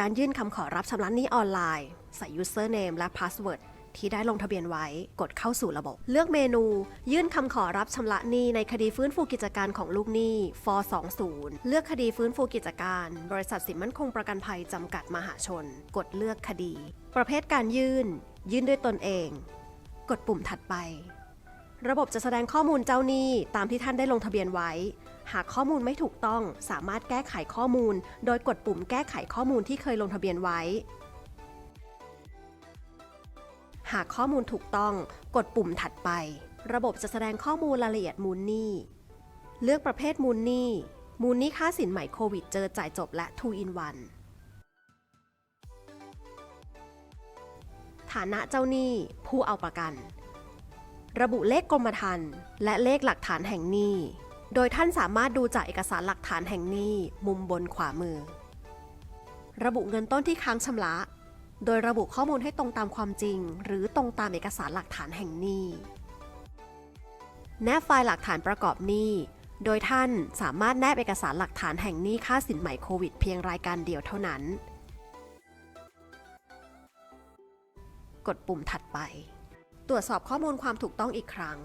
การยื่นคำขอรับชำระหนี้ออนไลน์ ใส่ username และ password ที่ได้ลงทะเบียนไว้กดเข้าสู่ระบบ เลือกเมนู ยื่นคำขอรับชำระหนี้ในคดีฟื้นฟูกิจการของลูกหนี้ฟ20เลือกคดีฟื้นฟูกิจการ บริษัทสินมั่นคงประกันภัยจำกัดมหาชน กดเลือกคดี ประเภทการยื่น ยื่นด้วยตนเอง กดปุ่มถัดไป ระบบจะแสดงข้อมูลเจ้าหนี้ตามที่ท่านได้ลงทะเบียนไว้ หากข้อมูลไม่ถูกต้องสามารถแก้ไขข้อมูล โดยกดปุ่มแก้ไขข้อมูลที่เคยลงทะเบียนไว้ หากข้อมูลถูกต้อง กดปุ่มถัดไป ระบบจะแสดงข้อมูลรายละเอียดมูลหนี้ เลือกประเภทมูลหนี้ มูลหนี้ค่าสินใหม่โควิดเจอจ่ายจบและ 2 in 1ฐานะเจ้าหนี้ผู้เอาประกัน ระบุเลขกรมธรรม์และเลขหลักฐานแห่งหนี้ โดยท่านสามารถดูจากเอกสารหลักฐานแห่งหนี้ มุมบนขวามือ ระบุเงินต้นที่ค้างชำระ โดยระบุข้อมูลให้ตรงตามความจริง หรือตรงตามเอกสารหลักฐานแห่งหนี้ แนบไฟล์หลักฐานประกอบหนี้ โดยท่านสามารถแนบเอกสารหลักฐานแห่งหนี้ค่าสินใหม่โควิด เพียงรายการเดียวเท่านั้น กดปุ่มถัดไป ตรวจสอบข้อมูลความถูกต้องอีกครั้ง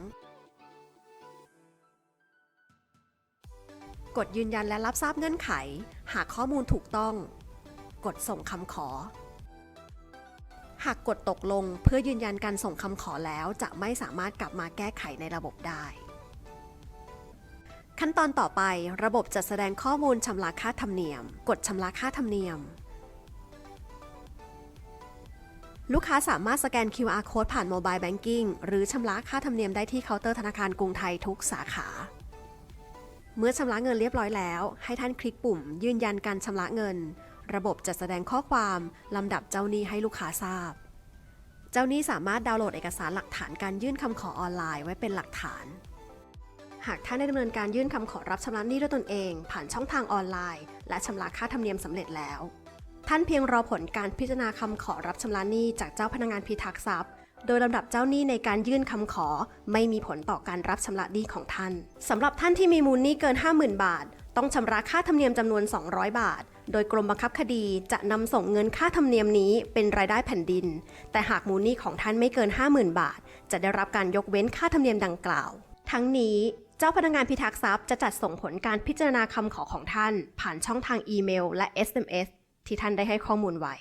กดยืนยันและรับทราบเงื่อนไข หากข้อมูลถูกต้อง กดส่งคำขอ หากกดตกลงเพื่อยืนยันการส่งคำขอแล้วจะไม่สามารถกลับมาแก้ไขในระบบได้ ขั้นตอนต่อไประบบจะแสดงข้อมูลชำระค่าธรรมเนียม กดชำระค่าธรรมเนียม ลูกค้าสามารถสแกน QR code ผ่าน Mobile Banking หรือชำระค่าธรรมเนียมได้ที่เคาน์เตอร์ธนาคารกรุงไทยทุกสาขา เมื่อชำระเงินเรียบร้อยแล้ว ให้ท่านคลิกปุ่ม ยืนยันการชำระเงิน ระบบจะแสดงข้อความลำดับเจ้าหนี้ให้ลูกค้าทราบ เจ้าหนี้สามารถดาวน์โหลดเอกสารหลักฐานการยื่นคำขอออนไลน์ไว้เป็นหลักฐาน หากท่านได้ดำเนินการยื่นคำขอรับชำระหนี้ด้วยตนเอง ผ่านช่องทางออนไลน์ และชำระค่าธรรมเนียมสำเร็จแล้ว ท่านเพียงรอผลการพิจารณาคำขอรับชำระหนี้จากเจ้าพนักงานพิทักษ์ทรัพย์ โดยลำดับเจ้าหนี้ในการยื่นคำขอ ไม่มีผลต่อการรับชำระหนี้ของท่านสำหรับท่านที่มีมูลหนี้เกิน 50,000 บาท ต้องชำระค่าธรรมเนียมจำนวน 200 บาท โดยกรมบังคับคดีจะนำส่งเงินค่าธรรมเนียมนี้เป็นรายได้แผ่นดิน แต่หากมูลหนี้ของท่านไม่เกิน 50,000 บาท จะได้รับการยกเว้นค่าธรรมเนียมดังกล่าว ทั้งนี้เจ้าพนักงานพิทักษ์ทรัพย์จะจัดส่งผลการพิจารณาคำขอของท่าน ผ่านช่องทางอีเมล และ SMS ที่ท่านได้ให้ข้อมูลไว้